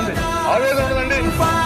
ఉంది ఆవేదన